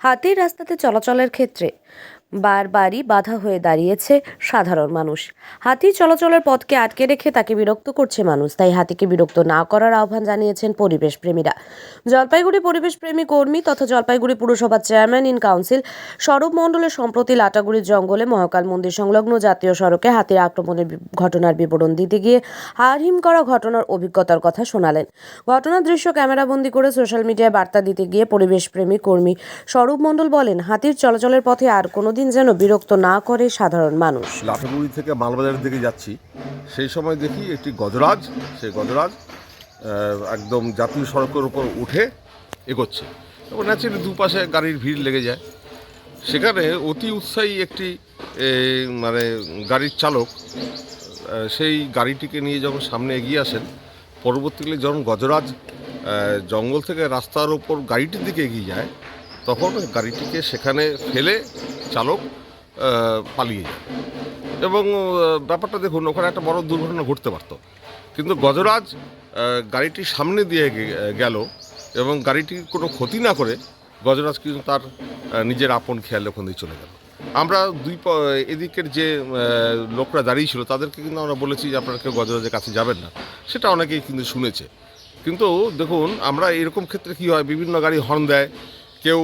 হাতির রাস্তাতে চলাচলের ক্ষেত্রে। বারবারই বাধা হয়ে দাঁড়িয়েছে সাধারণ মানুষ। হাতি চলাচলের পথকে আটকে রেখে তাকে বিরক্ত করছে মানুষ, তাই হাতিকে বিরক্ত না করার আহ্বান জানিয়েছেন পরিবেশ প্রেমীরা জলপাইগুড়ি পরিবেশ প্রেমী কর্মী তথা জলপাইগুড়ি পুরসভার চেয়ারম্যান ইন কাউন্সিল স্বরূপ মণ্ডলের সম্প্রতি লাটাগুড়ির জঙ্গলে মহাকাল মন্দির সংলগ্ন জাতীয় সড়কে হাতির আক্রমণের ঘটনার বিবরণ দিতে গিয়ে হারহিম করা ঘটনার অভিজ্ঞতার কথা শোনালেন। ঘটনার দৃশ্য ক্যামেরাবন্দি করে সোশ্যাল মিডিয়ায় বার্তা দিতে গিয়ে পরিবেশ প্রেমী কর্মী স্বরূপ মণ্ডল বলেন, হাতির চলাচলের পথে আর কোনোদিন যেন বিরক্ত না করে সাধারণ মানুষ। লাটাগুড়ি থেকে মালবাজারের দিকে যাচ্ছি। সেই সময় দেখি একটি গজরাজ, সেই গজরাজ একদম জাতীয় সড়কের উপর উঠে এগোচ্ছে। এবং ন্যাচারালি দুপাশে গাড়ির ভিড় লেগে যায়। সেখানে অতি উৎসাহী একটি মানে গাড়ির চালক সেই গাড়িটিকে নিয়ে যখন সামনে এগিয়ে আসেন, পরবর্তীকালে যখন গজরাজ জঙ্গল থেকে রাস্তার ওপর গাড়িটির দিকে এগিয়ে যায়, তখন গাড়িটিকে সেখানে ফেলে চালক পালিয়ে যায়। এবং ব্যাপারটা দেখুন ওখানে একটা বড় দুর্ঘটনা ঘটতে পারত। কিন্তু গজরাজ আহ, গাড়িটির সামনে দিয়ে গেল এবং গাড়িটির কোনো ক্ষতি না করে গজরাজ কিন্তু তার নিজের আপন খেয়ালে ওখান দিয়ে চলে গেল। আমরা দুই এদিকের যে লোকরা দাঁড়িয়ে ছিল তাদেরকে কিন্তু আমরা বলেছি যে আপনারা কেউ গজরাজের কাছে যাবেন না। সেটা অনেকেই কিন্তু শুনেছে। কিন্তু দেখুন আমরা এরকম ক্ষেত্রে কি হয় বিভিন্ন গাড়ি হর্ন দেয় কেউ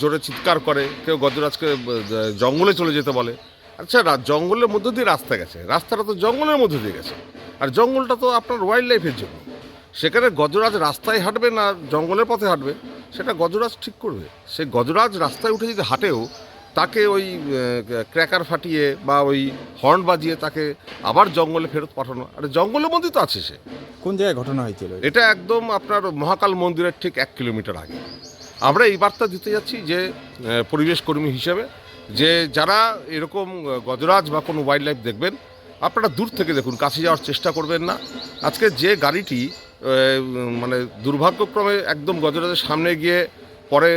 জোরে চিৎকার করে কেউ গজরাজকে জঙ্গলে চলে যেতে বলে। আচ্ছা জঙ্গলের মধ্য দিয়ে রাস্তা গেছে। রাস্তাটা তো জঙ্গলের মধ্যে দিয়ে গেছে। আর জঙ্গলটা তো আপনার ওয়াইল্ড লাইফের জন্য। সেখানে গজরাজ রাস্তায় হাঁটবে না জঙ্গলের পথে হাঁটবে? সেটা গজরাজ ঠিক করবে। সে গজরাজ রাস্তায় উঠে যদি হাঁটেও তাকে ওই ক্র্যাকার ফাটিয়ে বা ওই হর্ন বাজিয়ে তাকে আবার জঙ্গলে ফেরত পাঠানো। আর জঙ্গলের মধ্যে তো আছে সে। কোন জায়গায় ঘটনা হয়েছিল? এটা একদম আপনার মহাকাল মন্দিরের ঠিক এক কিলোমিটার আগে। আমরা এই বার্তা দিতে যাচ্ছি যে পরিবেশ কর্মী হিসেবে, যে যারা এরকম গজরাজ বা কোনো ওয়াইল্ড লাইফ দেখবেন, আপনারা দূর থেকে দেখুন, কাছে যাওয়ার চেষ্টা করবেন না। আজকে যে গাড়িটি মানে দুর্ভাগ্যক্রমে একদম গজরাজের সামনে গিয়ে পরে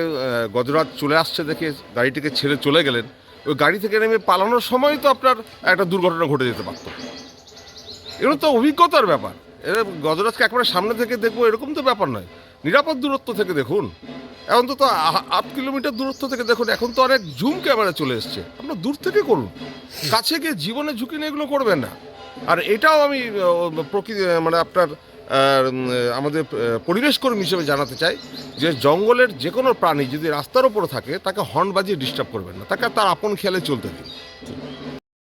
গজরাজ চলে আসছে দেখে গাড়িটিকে ছেড়ে চলে গেলেন, ওই গাড়ি থেকে নেমে পালানোর সময় তো আপনার একটা দুর্ঘটনা ঘটে যেতে পারতো। এগুলো তো অভিজ্ঞতার ব্যাপার। এরা গজরাজকে একবারে সামনে থেকে দেখব, এরকম তো ব্যাপার নয়। নিরাপদ দূরত্ব থেকে দেখুন। এখন তো আট কিলোমিটার দূরত্ব থেকে দেখুন, এখন তো অনেক জুম ক্যামেরা চলে এসছে। আপনার দূর থেকে করুন। কাছে গিয়ে জীবনে ঝুঁকি নিয়ে এগুলো করবেন না। আর এটাও আমি প্রকৃতি মানে আপনার আমাদের পরিবেশ কর্মী হিসেবে জানাতে চাই যে জঙ্গলের যে কোনো প্রাণী যদি রাস্তার ওপরে থাকে, তাকে হর্ন বাজিয়ে ডিস্টার্ব করবেন না। তাকে তার আপন খেয়ালে চলতে দিন।